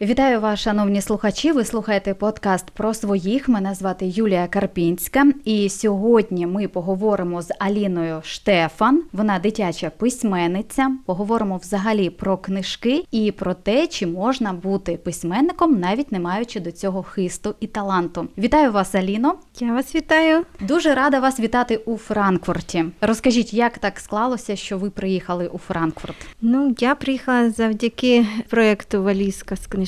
Вітаю вас, шановні слухачі. Ви слухаєте подкаст про своїх. Мене звати Юлія Карпінська. І сьогодні ми поговоримо з Аліною Штефан. Вона дитяча письменниця. Поговоримо взагалі про книжки і про те, чи можна бути письменником, навіть не маючи до цього хисту і таланту. Вітаю вас, Аліно. Я вас вітаю. Дуже рада вас вітати у Франкфурті. Розкажіть, як так склалося, що ви приїхали у Франкфурт? Ну, я приїхала завдяки проєкту Валізка з книжками,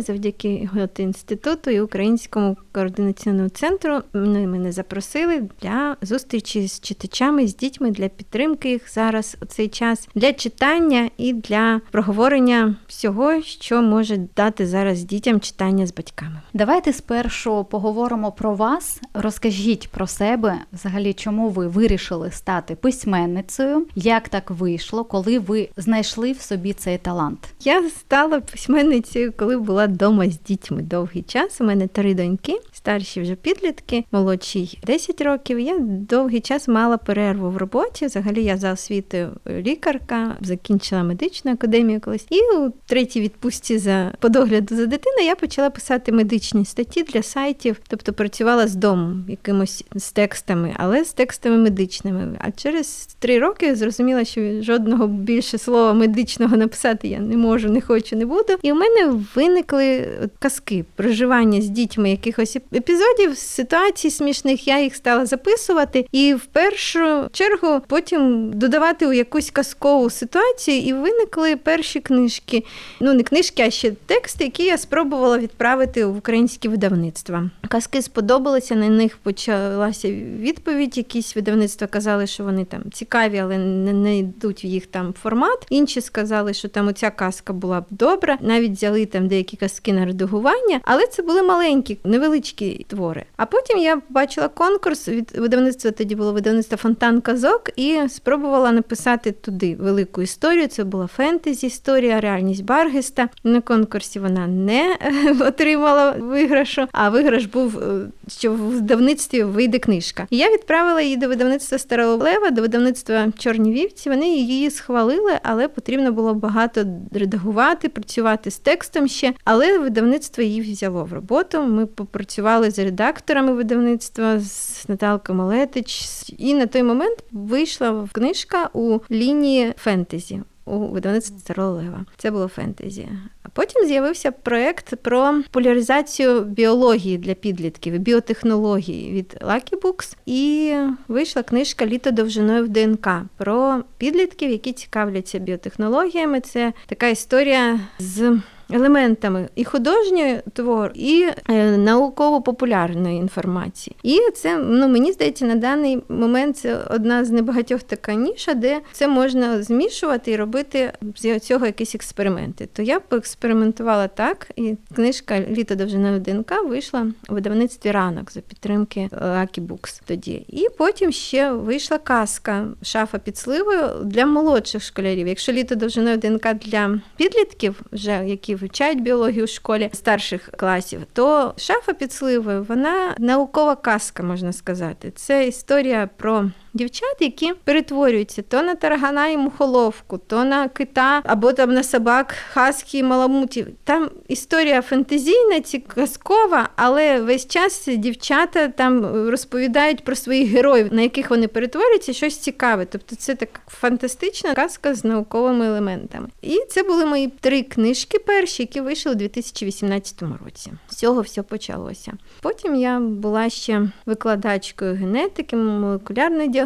завдяки Готи інституту і Українському координаційному центру. Ну, мене запросили для зустрічі з читачами, з дітьми, для підтримки їх зараз у цей час, для читання і для проговорення всього, що може дати зараз дітям читання з батьками. Давайте спершу поговоримо про вас. Розкажіть про себе, взагалі, чому ви вирішили стати письменницею, як так вийшло, коли ви знайшли в собі цей талант. Я стала письменницею, коли була вдома з дітьми довгий час. У мене три доньки, старші вже підлітки, молодшій 10 років. Я довгий час мала перерву в роботі. Взагалі я за освітою лікарка, закінчила медичну академію колись. І у третій відпустці за по догляду за дитиною я почала писати медичні статті для сайтів, тобто працювала з дому якимось з текстами, але з текстами медичними. А через три роки зрозуміла, що жодного більше слова медичного написати я не можу, не хочу, не буду. І у мене виникли казки проживання з дітьми якихось епізодів, ситуацій смішних. Я їх стала записувати, і в першу чергу потім додавати у якусь казкову ситуацію, і виникли перші книжки. Ну не книжки, а ще тексти, які я спробувала відправити в українські видавництва. Казки сподобалися, на них почалася відповідь. Якісь видавництва казали, що вони там цікаві, але не, не йдуть в їх там формат. Інші сказали, що там оця казка була б добра. Навіть взяли там деякі казки на редагування, але це були маленькі, невеличкі твори. А потім я побачила конкурс від видавництва. Тоді було видавництво Фонтан Казок, і спробувала написати туди велику історію. Це була фентезі історія, реальність Баргеста. На конкурсі вона не отримала виграшу, а виграш був, е, що в видавництві вийде книжка. І я відправила її до видавництва Старого Лева, до видавництва Чорні вівці. Вони її схвалили, але потрібно було багато редагувати, працювати з текстом ще. Але видавництво її взяло в роботу. Ми попрацювали з редакторами видавництва, з Наталкою Малетич. І на той момент вийшла книжка у лінії фентезі. У видавництві Старого Лева. Це було фентезі. А потім з'явився проєкт про популяризацію біології для підлітків біотехнології від Lucky Books. І вийшла книжка Літо довжиною в ДНК про підлітків, які цікавляться біотехнологіями. Це така історія з. Елементами і художньої твору, і е, науково-популярної інформації. І це ну мені здається, на даний момент це одна з небагатьох така ніша, де це можна змішувати і робити з цього якісь експерименти. То я поекспериментувала так, і книжка Літо довжиною ДНК вийшла у видавництві ранок за підтримки Lucky Books тоді. І потім ще вийшла казка Шафа під сливою для молодших школярів. Якщо літо довжиною ДНК для підлітків, вже які вивчають біологію в школі старших класів, то шафа під сливою вона наукова казка, можна сказати. Це історія про дівчат, які перетворюються то на таргана і мухоловку, то на кита, або там на собак, хаскі і маламутів. Там історія фантазійна, казкова, але весь час дівчата там розповідають про своїх героїв, на яких вони перетворюються, щось цікаве. Тобто це така фантастична казка з науковими елементами. І це були мої три книжки перші, які вийшли у 2018 році. З цього все почалося. Потім я була ще викладачкою генетики, молекулярної діагностики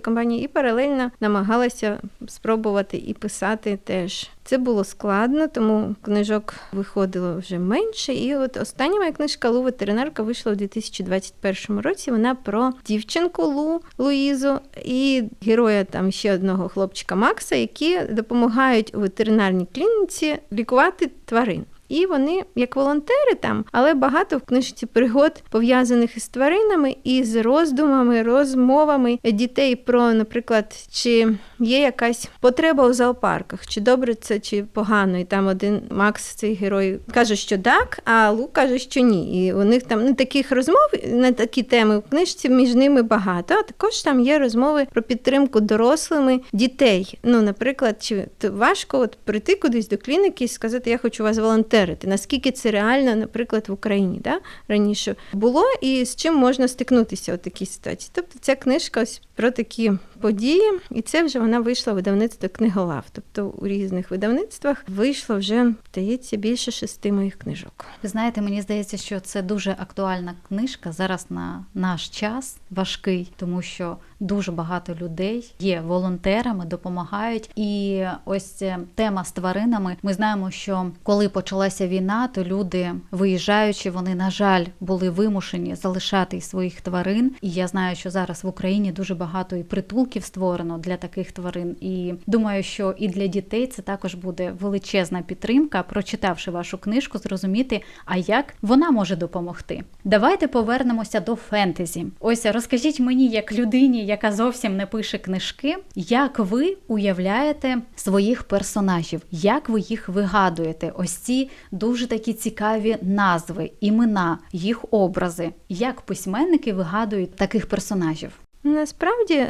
компанії і паралельно намагалася спробувати і писати теж. Це було складно, тому книжок виходило вже менше. І от остання моя книжка Лу ветеринарка вийшла у 2021 році. Вона про дівчинку Лу Луїзу і героя там ще одного хлопчика Макса, які допомагають у ветеринарній клініці лікувати тварин. І вони як волонтери там, але багато в книжці пригод пов'язаних із тваринами і з роздумами, розмовами дітей про, наприклад, чи є якась потреба у зоопарках, чи добре це, чи погано. І там один Макс, цей герой, каже, що так, а Лу каже, що ні. І у них там ну, таких розмов на такі теми в книжці між ними багато. А також там є розмови про підтримку дорослими дітей. Ну, наприклад, чи важко от прийти кудись до клініки і сказати, я хочу вас волонтер волонтерити, наскільки це реально, наприклад, в Україні да, раніше було, і з чим можна стикнутися у такій ситуації. Тобто ця книжка ось про такі події, і це вже вона вийшла в видавництво книголав. Тобто у різних видавництвах вийшло вже, здається, більше шести моїх книжок. Ви знаєте, мені здається, що це дуже актуальна книжка зараз на наш час важкий, тому що дуже багато людей є волонтерами, допомагають. І ось тема з тваринами. Ми знаємо, що коли почалася війна, то люди, виїжджаючи, вони на жаль були вимушені залишати своїх тварин. І я знаю, що зараз в Україні дуже багато і притулків створено для таких тварин. І думаю, що і для дітей це також буде величезна підтримка, прочитавши вашу книжку, зрозуміти, а як вона може допомогти. Давайте повернемося до фентезі. Ось розкажіть мені, як людині, яка зовсім не пише книжки, як ви уявляєте своїх персонажів, як ви їх вигадуєте? Ось ці дуже такі цікаві назви, імена, їх образи. Як письменники вигадують таких персонажів? Насправді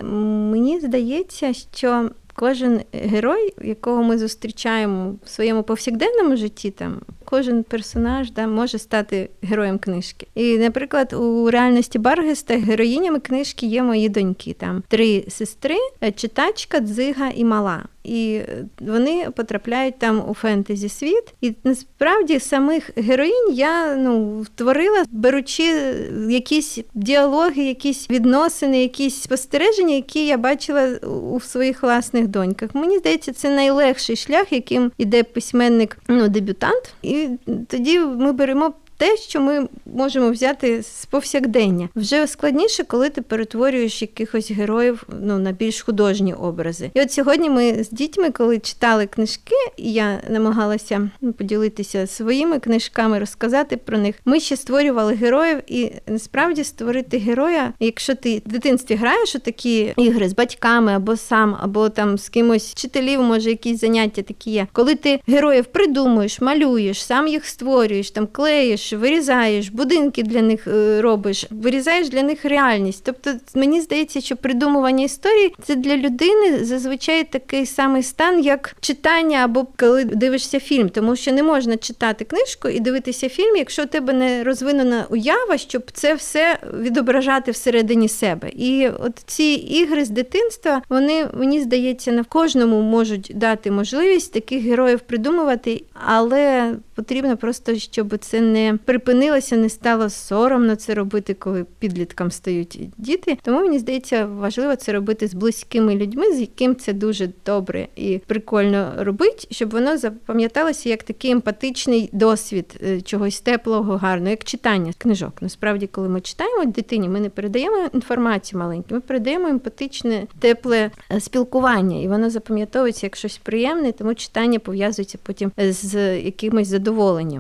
мені здається, що кожен герой, якого ми зустрічаємо в своєму повсякденному житті, там кожен персонаж да, може стати героєм книжки. І, наприклад, у реальності Баргеста героїнями книжки є мої доньки. Там три сестри, е, читачка, дзига і мала. І вони потрапляють там у фентезі світ. І насправді самих героїнь я ну творила, беручи якісь діалоги, якісь відносини, якісь спостереження, які я бачила у своїх власних доньках. Мені здається, це найлегший шлях, яким іде письменник, ну дебютант. І тоді ми беремо. Те, що ми можемо взяти з повсякдення, вже складніше, коли ти перетворюєш якихось героїв ну на більш художні образи. І от сьогодні ми з дітьми, коли читали книжки, і я намагалася ну, поділитися своїми книжками, розказати про них. Ми ще створювали героїв, і насправді створити героя, якщо ти в дитинстві граєш у такі ігри з батьками або сам, або там з кимось вчителів, може якісь заняття такі є. Коли ти героїв придумуєш, малюєш, сам їх створюєш, там клеїш вирізаєш, будинки для них е, робиш, вирізаєш для них реальність. Тобто, мені здається, що придумування історії це для людини зазвичай такий самий стан, як читання або коли дивишся фільм, тому що не можна читати книжку і дивитися фільм, якщо у тебе не розвинена уява, щоб це все відображати всередині себе. І от ці ігри з дитинства, вони мені здається, на кожному можуть дати можливість таких героїв придумувати, але потрібно просто, щоб це не припинилося, не стало соромно це робити, коли підліткам стають діти. Тому мені здається, важливо це робити з близькими людьми, з яким це дуже добре і прикольно робити, щоб воно запам'яталося як такий емпатичний досвід е, чогось теплого, гарного, як читання книжок. Насправді, коли ми читаємо дитині, ми не передаємо інформацію маленьку, ми передаємо емпатичне, тепле е, спілкування, і воно запам'ятовується як щось приємне, тому читання пов'язується потім з якимось задоволенням.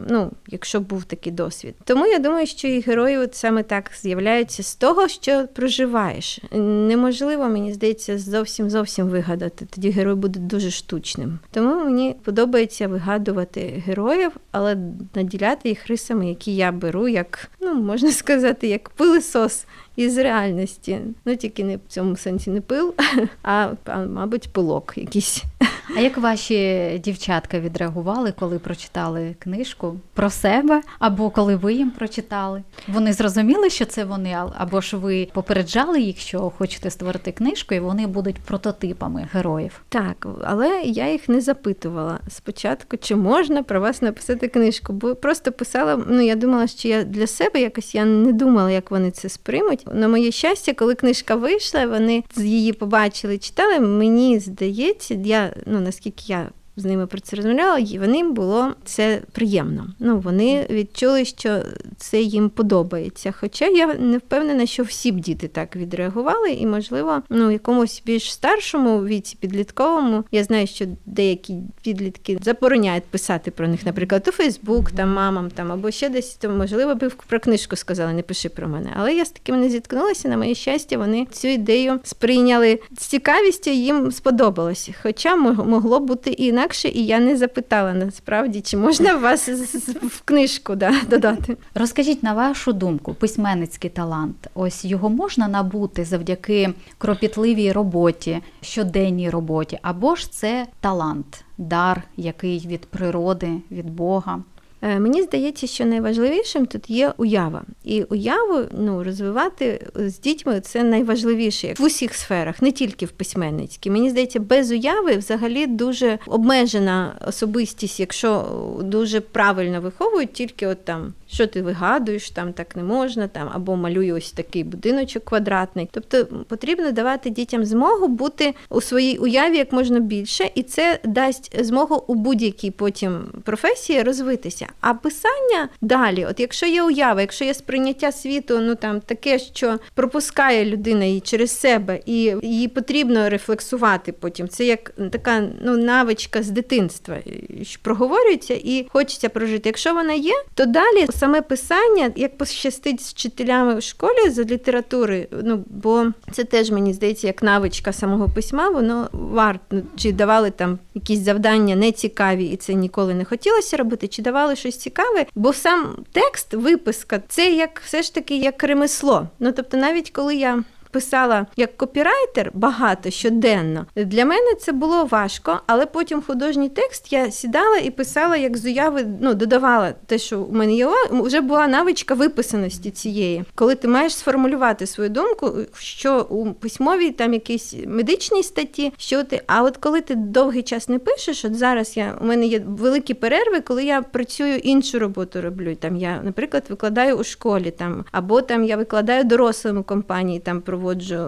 Ну, якщо був такий досвід. Тому я думаю, що і герої от саме так з'являються з того, що проживаєш. Неможливо, мені здається, зовсім зовсім вигадати. Тоді герой буде дуже штучним. Тому мені подобається вигадувати героїв, але наділяти їх рисами, які я беру, як ну можна сказати, як пилисос. Із реальності, ну тільки не в цьому сенсі не пил, а мабуть, пилок якийсь. А як ваші дівчатка відреагували, коли прочитали книжку про себе, або коли ви їм прочитали? Вони зрозуміли, що це вони, або ж ви попереджали їх, що хочете створити книжку, і вони будуть прототипами героїв? Так, але я їх не запитувала спочатку, чи можна про вас написати книжку, бо просто писала. Ну я думала, що я для себе якось я не думала, як вони це сприймуть. На моє щастя, коли книжка вийшла, вони з її побачили, читали. Мені здається, я ну наскільки я з ними про це розмовляла, і вони було це приємно. Ну вони відчули, що це їм подобається. Хоча я не впевнена, що всі б діти так відреагували, і, можливо, ну якомусь більш старшому віці підлітковому. Я знаю, що деякі підлітки забороняють писати про них, наприклад, у Фейсбук, там мамам там або ще десь, то можливо би про книжку сказали, не пиши про мене. Але я з таким не зіткнулася. На моє щастя, вони цю ідею сприйняли з цікавістю, їм сподобалось. Хоча могло бути і інакше інакше, і я не запитала насправді, чи можна вас в книжку да, додати. Розкажіть на вашу думку, письменницький талант. Ось його можна набути завдяки кропітливій роботі, щоденній роботі, або ж це талант, дар, який від природи, від Бога. Е, Мені здається, що найважливішим тут є уява. І уяву ну, розвивати з дітьми це найважливіше в усіх сферах, не тільки в письменницькій. Мені здається, без уяви взагалі дуже обмежена особистість, якщо дуже правильно виховують, тільки от там. Що ти вигадуєш, там так не можна, там або малюю ось такий будиночок квадратний. Тобто потрібно давати дітям змогу бути у своїй уяві як можна більше, і це дасть змогу у будь-якій потім професії розвитися. А писання далі, от якщо є уява, якщо є сприйняття світу, ну там таке, що пропускає людина її через себе, і її потрібно рефлексувати потім. Це як така ну навичка з дитинства, що проговорюється і хочеться прожити. Якщо вона є, то далі саме писання, як пощастить з вчителями в школі з літератури, ну бо це теж мені здається, як навичка самого письма, воно варто чи давали там якісь завдання нецікаві, і це ніколи не хотілося робити, чи давали щось цікаве, бо сам текст, виписка, це як все ж таки як ремесло. Ну тобто, навіть коли я. Писала як копірайтер багато щоденно. Для мене це було важко, але потім художній текст я сідала і писала як з уяви, ну додавала те, що у мене є вже була навичка виписаності цієї. Коли ти маєш сформулювати свою думку, що у письмовій там якійсь медичній статті, що ти. А от коли ти довгий час не пишеш, от зараз я у мене є великі перерви, коли я працюю іншу роботу роблю. Там я, наприклад, викладаю у школі там, або там я викладаю дорослому компанії, там проводжу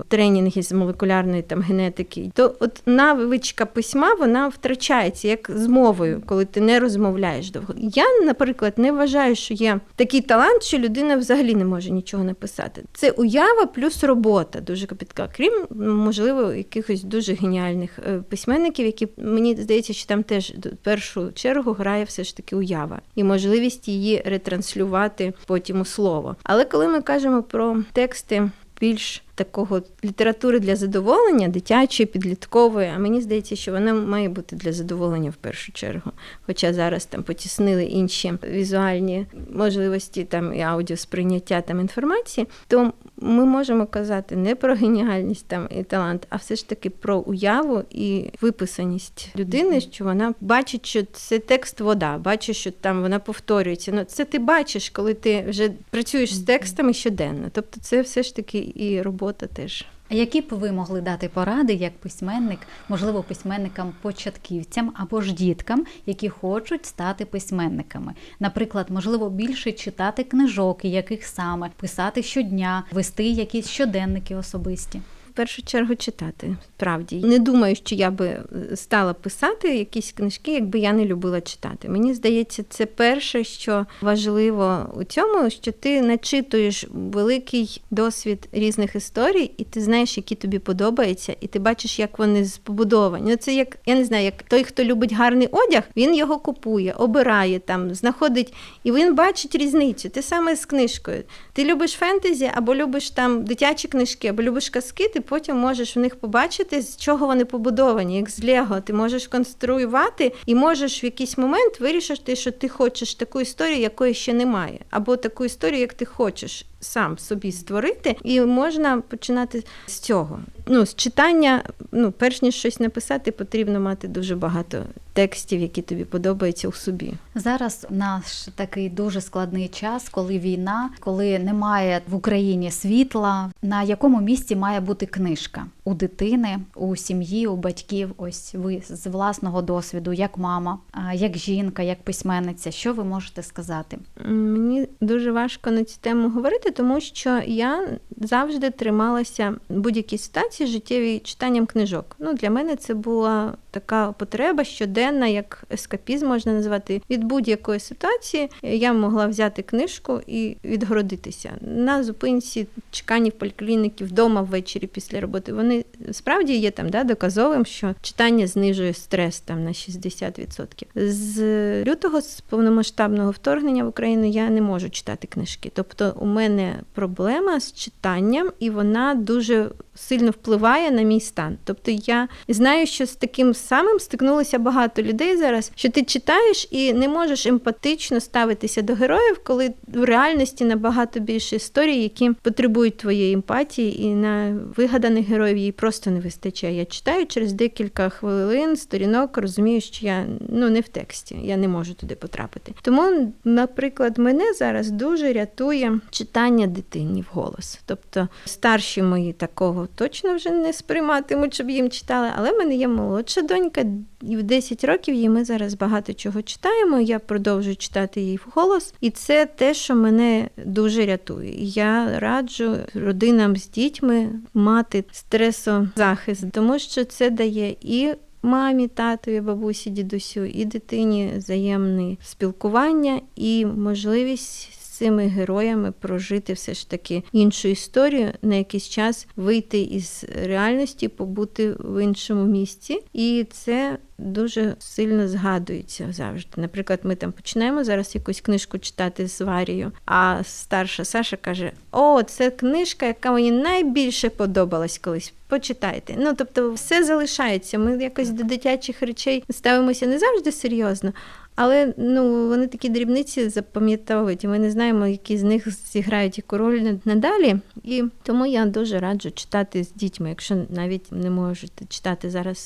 тренінги з молекулярної там генетики. То от навичка письма вона втрачається як з мовою, коли ти не розмовляєш довго. Я, наприклад, не вважаю, що є такий талант, що людина взагалі не може нічого написати. Це уява плюс робота, дуже копітка. Крім можливо, якихось дуже геніальних е, письменників, які мені здається, що там теж в першу чергу грає все ж таки уява і можливість її ретранслювати потім у слово. Але коли ми кажемо про тексти більш такого літератури для задоволення, дитячої, підліткової, а мені здається, що вона має бути для задоволення в першу чергу. Хоча зараз там потіснили інші візуальні можливості там і аудіосприйняття там інформації, то ми можемо казати не про геніальність там і талант, а все ж таки про уяву і виписаність людини, що вона бачить, що це текст вода, бачить, що там вона повторюється. Ну це ти бачиш, коли ти вже працюєш з текстами щоденно. Тобто, це все ж таки і робота теж. А які б ви могли дати поради як письменник, можливо, письменникам-початківцям або ж діткам, які хочуть стати письменниками? Наприклад, можливо, більше читати книжок, яких саме писати щодня, вести якісь щоденники особисті? Першу чергу читати, справді. Не думаю, що я би е, стала писати якісь книжки, якби я не любила читати. Мені здається, це перше, що важливо у цьому, що ти начитуєш великий досвід різних історій, і ти знаєш, які тобі подобаються, і ти бачиш, як вони побудовані. Це як я не знаю, як той, хто любить гарний одяг, він його купує, обирає там, знаходить, і він бачить різницю. Те саме з книжкою. Ти любиш фентезі, або любиш там дитячі книжки, або любиш казки. Ти потім можеш в них побачити, з чого вони побудовані, як з Лего. Ти можеш конструювати і можеш в якийсь момент вирішити, що ти хочеш таку історію, якої ще немає, або таку історію, як ти хочеш сам собі створити, і можна починати з цього. Ну, з читання, ну, перш ніж щось написати, потрібно мати дуже багато текстів, які тобі подобаються у собі. Зараз наш такий дуже складний час, коли війна, коли немає в Україні світла. На якому місці має бути книжка у дитини, у сім'ї, у батьків? Ось ви з власного досвіду, як мама, як жінка, як письменниця. Що ви можете сказати? Мені дуже важко на цю тему говорити, тому що я завжди трималася будь-якій ситуації життєвій читанням книжок. Ну для мене це була така потреба щоденна, як ескапізм можна назвати від будь-якої ситуації. Я могла взяти книжку і відгородитися на зупинці, чеканні в поліклініки, вдома ввечері після роботи. Вони справді є там да, доказовим, що читання знижує стрес там на 60%. З лютого з повномасштабного вторгнення в Україну я не можу читати книжки. Тобто у мене проблема з читанням, і вона дуже сильно впливає на мій стан. Тобто я знаю, що з таким самим стикнулося багато людей зараз, що ти читаєш і не можеш емпатично ставитися до героїв, коли в реальності набагато більше історій, які потребують твоєї емпатії, і на вигаданих героїв їй просто не вистачає. Я читаю через декілька хвилин сторінок, розумію, що я ну не в тексті, я не можу туди потрапити. Тому, наприклад, мене зараз дуже рятує читання дитині вголос. Тобто старші мої такого точно вже не сприйматимуть, щоб їм читали. Але в мене є молодша донька, і в 10 років їй ми зараз багато чого читаємо. Я продовжую читати їй вголос, і це те, що мене дуже рятує. Я раджу родинам з дітьми мати стресозахист, тому що це дає і мамі, татові, бабусі, дідусю, і дитині взаємне спілкування і можливість. Цими героями прожити все ж таки іншу історію на якийсь час вийти із реальності, побути в іншому місці, і це дуже сильно згадується завжди. Наприклад, ми там починаємо зараз якусь книжку читати з Варією, а старша Саша каже: О, це книжка, яка мені найбільше подобалась колись. Почитайте. Ну тобто, все залишається. Ми якось до дитячих речей ставимося не завжди серйозно. Але ну вони такі дрібниці запам'ятовують, і ми не знаємо, які з них зіграють яку роль надалі. І тому я дуже раджу читати з дітьми. Якщо навіть не можете читати зараз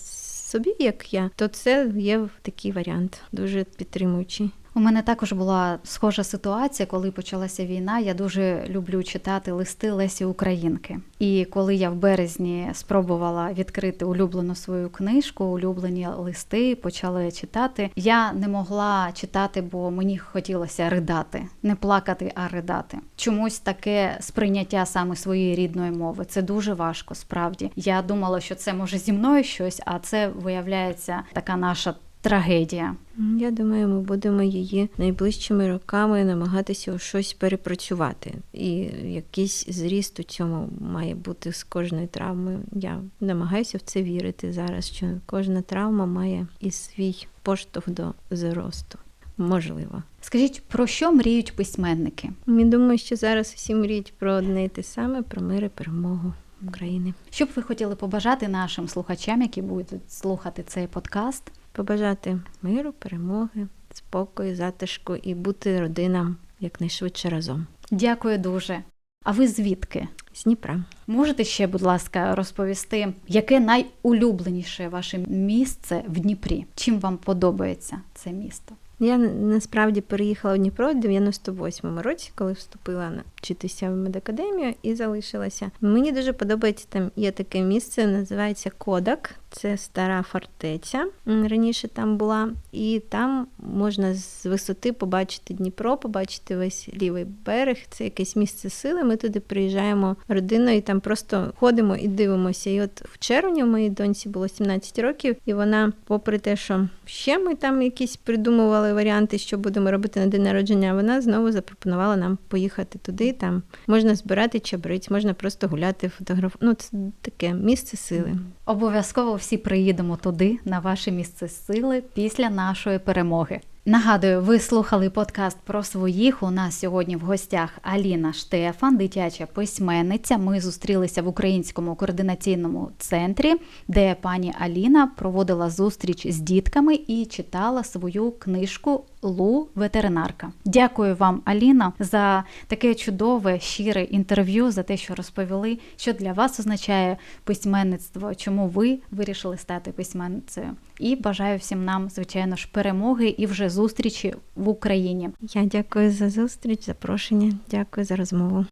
собі, як я, то це є такий варіант, дуже підтримуючий. У мене також була схожа ситуація, коли почалася війна. Я дуже люблю читати листи Лесі Українки. І коли я в березні спробувала відкрити улюблену свою книжку, улюблені листи, почала читати. Я не могла читати, бо мені хотілося ридати, не плакати, а ридати. Чомусь таке сприйняття саме своєї рідної мови. Це дуже важко. Справді я думала, що це може зі мною щось, а це виявляється така наша трагедія. Я думаю, ми будемо її найближчими роками намагатися у щось перепрацювати. І якийсь зріст у цьому має бути з кожною травмою. Я намагаюся в це вірити зараз, що кожна травма має і свій поштовх до зросту. Можливо. Скажіть, про що мріють письменники? Я думаю, що зараз всі мріють про одне і те саме, про мир і перемогу України. Що б ви хотіли побажати нашим слухачам, які будуть слухати цей подкаст? Побажати миру, перемоги, спокою, затишку і бути родинам якнайшвидше разом. Дякую дуже. А ви звідки? З Дніпра. Можете ще, будь ласка, розповісти, яке найулюбленіше ваше місце в Дніпрі? Чим вам подобається це місто? Я насправді переїхала в Дніпро в 98-му році, коли вступила на вчитися в медакадемію і залишилася. Мені дуже подобається там є таке місце, називається Кодак. Це стара фортеця. Раніше там була, і там можна з висоти побачити Дніпро, побачити весь лівий берег. Це якесь місце сили. Ми туди приїжджаємо родиною, і там просто ходимо і дивимося. І от в червні моїй доньці було 17 років, і вона, попри те, що ще ми там якісь придумували варіанти, що будемо робити на день народження, вона знову запропонувала нам поїхати туди. Там можна збирати чабриць, можна просто гуляти, фотографувати. Ну, це таке місце сили. Обов'язково всі приїдемо туди, на ваше місце сили, після нашої перемоги. Нагадую, ви слухали подкаст про своїх. У нас сьогодні в гостях Аліна Штефан, дитяча письменниця. Ми зустрілися в українському координаційному центрі, де пані Аліна проводила зустріч з дітками і читала свою книжку Лу ветеринарка. Дякую вам, Аліна, за таке чудове, щире інтерв'ю, за те, що розповіли, що для вас означає письменництво, чому ви вирішили стати письменницею. І бажаю всім нам, звичайно ж, перемоги і вже зустрічі в Україні. Я дякую за зустріч, запрошення. Дякую за розмову.